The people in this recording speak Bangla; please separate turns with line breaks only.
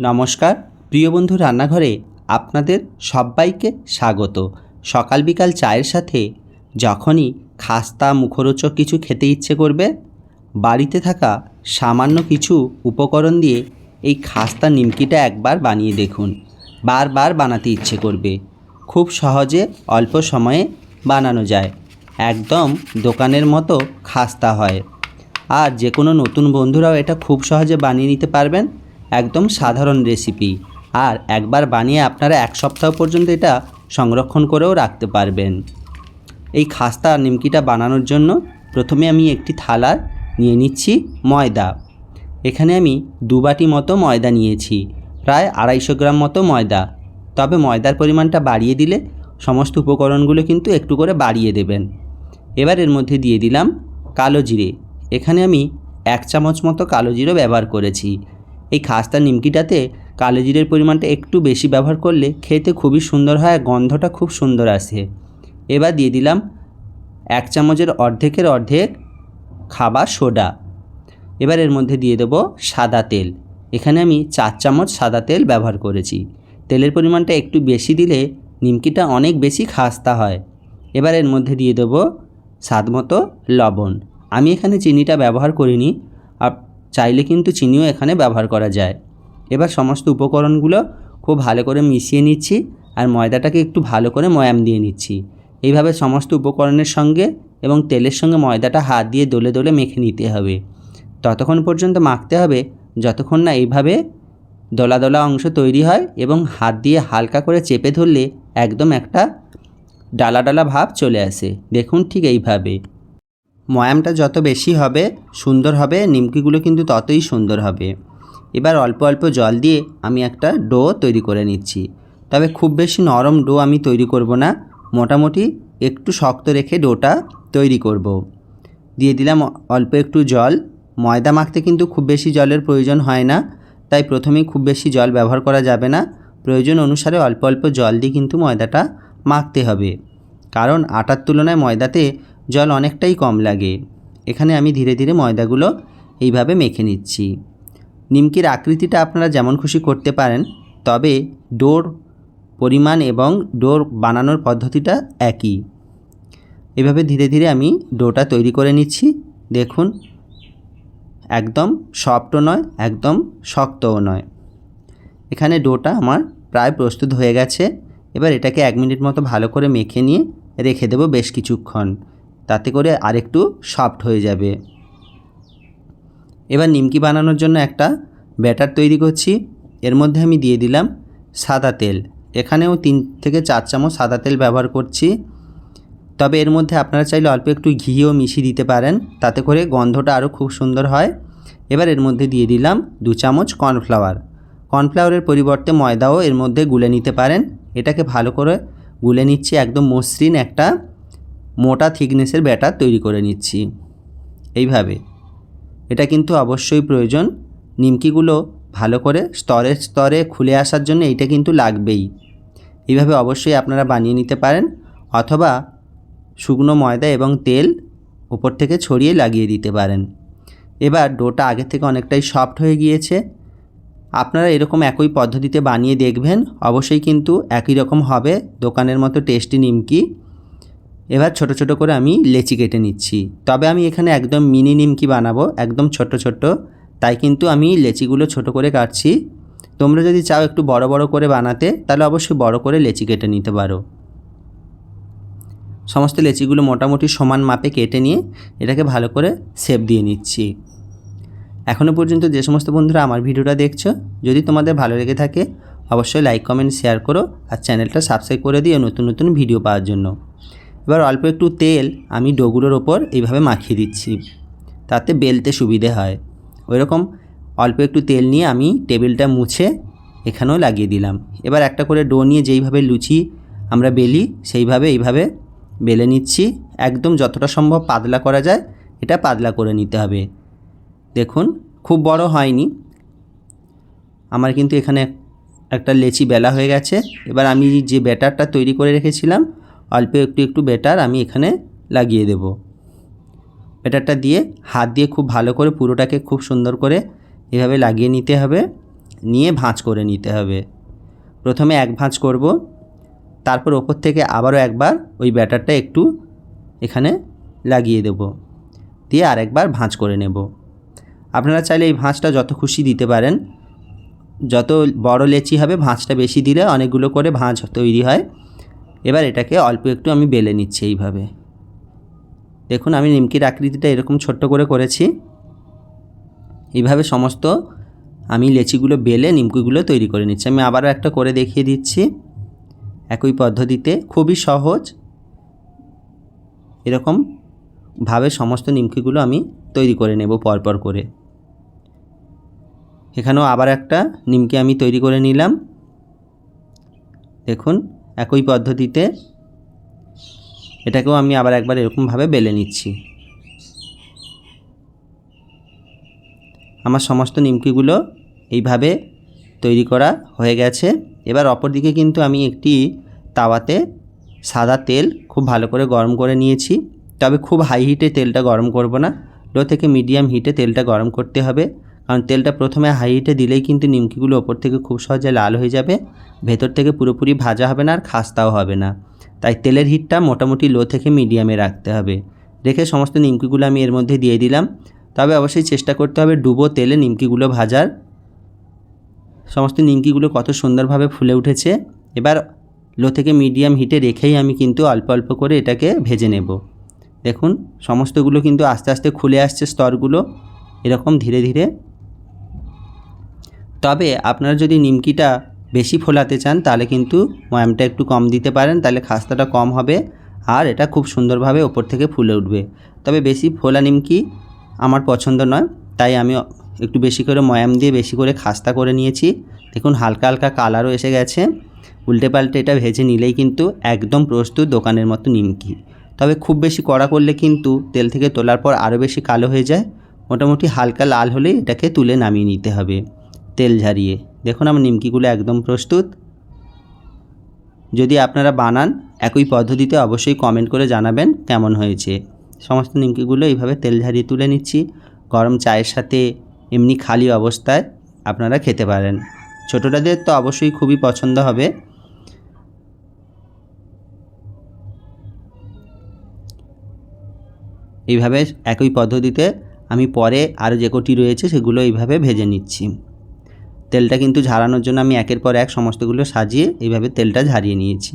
নমস্কার, প্রিয় বন্ধু রান্নাঘরে আপনাদের সবাইকে স্বাগত। সকাল বিকাল চায়ের সাথে যখনই খাস্তা, মুখরোচক কিছু খেতে ইচ্ছে করবে, বাড়িতে থাকা সামান্য কিছু উপকরণ দিয়ে এই খাস্তা নিমকিটা একবার বানিয়ে দেখুন। বারবার বানাতে ইচ্ছে করবে। খুব সহজে অল্প সময়ে বানানো যায়। একদম দোকানের মতো খাস্তা হয়। আর যে কোনো নতুন বন্ধুরাও এটা খুব সহজে বানিয়ে নিতে পারবেন। একদম সাধারণ রেসিপি আর একবার বানিয়ে আপনারা এক সপ্তাহ পর্যন্ত এটা সংরক্ষণ করেও রাখতে পারবেন। এই খাস্তা নিমকিটা বানানোর জন্য প্রথমে আমি একটি থালার নিয়ে নিচ্ছি ময়দা। এখানে আমি দু বাটি মতো ময়দা নিয়েছি, প্রায় আড়াইশো গ্রাম মতো ময়দা। তবে ময়দার পরিমাণটা বাড়িয়ে দিলে সমস্ত উপকরণগুলো কিন্তু একটু করে বাড়িয়ে দেবেন। এবার এর মধ্যে দিয়ে দিলাম কালো জিরে। এখানে আমি এক চামচ মতো কালো জিরে ব্যবহার করেছি। এই খাস্তা নিমকিটাতে কালো জিরের পরিমাণটা একটু বেশি ব্যবহার করলে খেতে খুবই সুন্দর হয় আর গন্ধটা খুব সুন্দর আসে। এবার দিয়ে দিলাম এক চামচের অর্ধেকের অর্ধেক খাবার সোডা। এবার এর মধ্যে দিয়ে দেবো সাদা তেল। এখানে আমি চার চামচ সাদা তেল ব্যবহার করেছি। তেলের পরিমাণটা একটু বেশি দিলে নিমকিটা অনেক বেশি খাস্তা হয়। এবার এর মধ্যে দিয়ে দেবো স্বাদ মতো লবণ। আমি এখানে চিনিটা ব্যবহার করিনি। চাইলে কিন্তু চিনিও এখানে ব্যবহার করা যায়। এবার সমস্ত উপকরণগুলো খুব ভালো করে মিশিয়ে নিচ্ছি আর ময়দাটাকে একটু ভালো করে ময়াম দিয়ে নিচ্ছি। এইভাবে সমস্ত উপকরণের সঙ্গে এবং তেলের সঙ্গে ময়দাটা হাত দিয়ে দোলে দোলে মেখে নিতে হবে। ততক্ষণ পর্যন্ত মাখতে হবে, যতক্ষণ না এইভাবে দোলা দোলা অংশ তৈরি হয় এবং হাত দিয়ে হালকা করে চেপে ধরলে একদম একটা ডালা ডালা ভাব চলে আসে। দেখুন ঠিক এইভাবে। ময়ামটা যত বেশি হবে, সুন্দর হবে, নিমকিগুলো কিন্তু ততই সুন্দর হবে। এবার অল্প অল্প জল দিয়ে আমি একটা ডো তৈরি করে নিচ্ছি। তবে খুব বেশি নরম ডো আমি তৈরি করব না, মোটামুটি একটু শক্ত রেখে ডোটা তৈরি করব। দিয়ে দিলাম অল্প একটু জল। ময়দা মাখতে কিন্তু খুব বেশি জলের প্রয়োজন হয় না, তাই প্রথমেই খুব বেশি জল ব্যবহার করা যাবে না। প্রয়োজন অনুসারে অল্প অল্প জল দিয়ে কিন্তু ময়দাটা মাখতে হবে। কারণ আটার তুলনায় ময়দাতে জল অনেকটাই কম লাগে। এখানে আমি ধীরে ধীরে ময়দাগুলো এইভাবে মেখে নিচ্ছি। নিমকির আকৃতিটা আপনারা যেমন খুশি করতে পারেন, তবে ডোর পরিমাণ এবং ডোর বানানোর পদ্ধতিটা একই। এভাবে ধীরে ধীরে আমি ডোটা তৈরি করে নিচ্ছি। দেখুন, একদম সফটও নয়, একদম শক্তও নয়। এখানে ডোটা আমার প্রায় প্রস্তুত হয়ে গেছে। এবার এটাকে এক মিনিট মতো ভালো করে মেখে নিয়ে রেখে দেবো বেশ কিছুক্ষণ। তাতে করে আরেকটু সফট হয়ে যাবে। এবার নিমকি বানানোর জন্য একটা ব্যাটার তৈরি করছি। এর মধ্যে আমি দিয়ে দিলাম সাদা তেল। এখানেও তিন থেকে চার চামচ সাদা তেল ব্যবহার করছি। তবে এর মধ্যে আপনারা চাইলে অল্প একটু ঘিও মিশিয়ে দিতে পারেন, তাতে করে গন্ধটা আরও খুব সুন্দর হয়। এবার এর মধ্যে দিয়ে দিলাম দু চামচ কর্নফ্লাওয়ার। কর্নফ্লাওয়ারের পরিবর্তে ময়দাও এর মধ্যে গুলে নিতে পারেন। এটাকে ভালো করে গুলে নিচ্ছি, একদম মসৃণ একটা মোটা থিকনেসের ব্যাটার তৈরি করে নিচ্ছি। এইভাবে। এটা কিন্তু অবশ্যই প্রয়োজন। নিমকিগুলো ভালো করে স্তরে স্তরে খুলে আসার জন্য এইটা কিন্তু লাগবেই। এইভাবে অবশ্যই আপনারা বানিয়ে নিতে পারেন অথবা শুকনো ময়দা এবং তেল উপর থেকে ছড়িয়ে লাগিয়ে দিতে পারেন। এবার ডোটা আগে থেকে অনেকটাই সফট হয়ে গিয়েছে। আপনারা এরকম একই পদ্ধতিতে বানিয়ে দেখবেন। অবশ্যই কিন্তু একই রকম হবে। দোকানের মতো টেস্টি নিমকি। এবার ছোট ছোট করে আমি লেচি কেটে নিচ্ছি। তবে আমি এখানে একদম মিনি নিমকি বানাবো, একদম ছোট ছোট। তাই কিন্তু আমি লেচিগুলো ছোট করে কাটছি। তোমরা যদি চাও একটু বড় বড় করে বানাতে, তাহলে অবশ্যই বড় করে লেচি কেটে নিতে পারো। সমস্ত লেচিগুলো মোটামুটি সমান মাপে কেটে নিয়ে এটাকে ভালো করে শেপ দিয়ে নিচ্ছি। এখনও পর্যন্ত যে সমস্ত বন্ধুরা আমার ভিডিওটা দেখছ, যদি তোমাদের ভালো লেগে থাকে, অবশ্যই লাইক কমেন্ট শেয়ার করো আর চ্যানেলটা সাবস্ক্রাইব করে দিও নতুন নতুন ভিডিও পাওয়ার জন্য। এবার অল্প একটু তেল আমি ডোগুলোর ওপর এইভাবে মাখিয়ে দিচ্ছি। তাতে বেলতে সুবিধে হয়। ওই রকম অল্প একটু তেল নিয়ে আমি টেবিলটা মুছে এখানেও লাগিয়ে দিলাম। এবার একটা করে ডো নিয়ে যেইভাবে লুচি আমরা বেলি, সেইভাবে এইভাবে বেলে নিচ্ছি। একদম যতটা সম্ভব পাতলা করা যায়, এটা পাতলা করে নিতে হবে। দেখুন, খুব বড় হয়নি। আমার কিন্তু এখানে একটা লেচি বেলা হয়ে গেছে। এবার আমি যে ব্যাটারটা তৈরি করে রেখেছিলাম অল্প একটু একটু বেটার আমি এখানে লাগিয়ে দেব। ব্যাটারটা দিয়ে হাত দিয়ে খুব ভালো করে পুরোটাকে খুব সুন্দর করে এভাবে লাগিয়ে নিতে হবে, নিয়ে ভাঁজ করে নিতে হবে। প্রথমে এক ভাঁজ করব, তারপর ওপর থেকে আবারও একবার ওই ব্যাটারটা একটু এখানে লাগিয়ে দেব, দিয়ে আরেকবার ভাঁজ করে নেব। আপনারা চাইলে এই ভাঁজটা যত খুশি দিতে পারেন, যত বড় লেচি হবে ভাঁজটা বেশি দিলে অনেকগুলো করে ভাঁজ তৈরি হয়। এবার এটাকে অল্প একটু আমি বেলে নিচ্ছি এইভাবে। দেখুন, আমি নিমকির আকৃতিটা এরকম ছোট্ট করে করেছি। এইভাবে সমস্ত আমি লেচিগুলো বেলে নিমকিগুলো তৈরি করে নিচ্ছি। আমি আবারও একটা করে দেখিয়ে দিচ্ছি। একই পদ্ধতিতে, খুবই সহজ। এরকম ভাবে সমস্ত নিমকিগুলো আমি তৈরি করে নেব পরপর করে। এখানেও আবার একটা নিমকি আমি তৈরি করে নিলাম। দেখুন একই পদ্ধতিতে এটাকেও আমি আবার একবার এরকমভাবে বেলে নিচ্ছি। আমার সমস্ত নিমকিগুলো এইভাবে তৈরি করা হয়ে গেছে। এবার অপর দিকে কিন্তু আমি একটি তাওয়াতে সাদা তেল খুব ভালো করে গরম করে নিয়েছি। তবে খুব হাই হিটে তেলটা গরম করব না। লো থেকে মিডিয়াম হিটে তেলটা গরম করতে হবে। কারণ তেলটা প্রথমে হাই হিটে দিলেই কিন্তু নিমকিগুলো ওপর থেকে খুব সহজে লাল হয়ে যাবে, ভেতর থেকে পুরোপুরি ভাজা হবে না আর খাস্তাও হবে না। তাই তেলের হিটটা মোটামুটি লো থেকে মিডিয়ামে রাখতে হবে। রেখে সমস্ত নিমকিগুলো আমি এর মধ্যে দিয়ে দিলাম। তবে অবশ্যই চেষ্টা করতে হবে ডুবো তেলে নিমকিগুলো ভাজার। সমস্ত নিমকিগুলো কত সুন্দরভাবে ফুলে উঠেছে। এবার লো থেকে মিডিয়াম হিটে রেখেই আমি কিন্তু অল্প অল্প করে এটাকে ভেজে নেব। দেখুন, সমস্তগুলো কিন্তু আস্তে আস্তে খুলে আসছে স্তরগুলো। এরকম ধীরে ধীরে তবে আপনারা যদি নিমকিটা বেশি ফোলাতে চান, তাহলে কিন্তু ময়ামটা একটু কম দিতে পারেন, তাহলে খাস্তাটা কম হবে আর এটা খুব সুন্দরভাবে ওপর থেকে ফুলে উঠবে। তবে বেশি ফোলা নিমকি আমার পছন্দ নয়, তাই আমি একটু বেশি করে ময়াম দিয়ে বেশি করে খাস্তা করে নিয়েছি। দেখুন, হালকা হালকা কালারও এসে গেছে। উল্টে পাল্টে এটা ভেজে নিলেই কিন্তু একদম প্রস্তুত দোকানের মতো নিমকি। তবে খুব বেশি কড়া করলে কিন্তু তেল থেকে তোলার পর আরও বেশি কালো হয়ে যায়। মোটামুটি হালকা লাল হলেই এটাকে তুলে নামিয়ে নিতে হবে। তেল ঝারিয়ে। দেখুন আমার নিমকিগুলো একদম প্রস্তুত। যদি আপনারা বানান, একই পদ্ধতিতে অবশ্যই কমেন্ট করে জানাবেন কেমন হয়েছে। সমস্ত নিমকিগুলো এইভাবে তেল ঝারিয়ে তুলে নিচ্ছি। গরম চায়ের সাথে এমনি খালি অবস্থায় আপনারা খেতে পারেন। ছোটোটাদের তো অবশ্যই খুবই পছন্দ হবে। এইভাবে একই পদ্ধতিতে আমি পরে আরও যে কটি রয়েছে সেগুলো এইভাবে ভেজে নিচ্ছি। তেলটা কিন্তু ঝাড়ানোর জন্য আমি একের পর এক সমস্তগুলো সাজিয়ে এইভাবে তেলটা ঝারিয়ে নিয়েছি।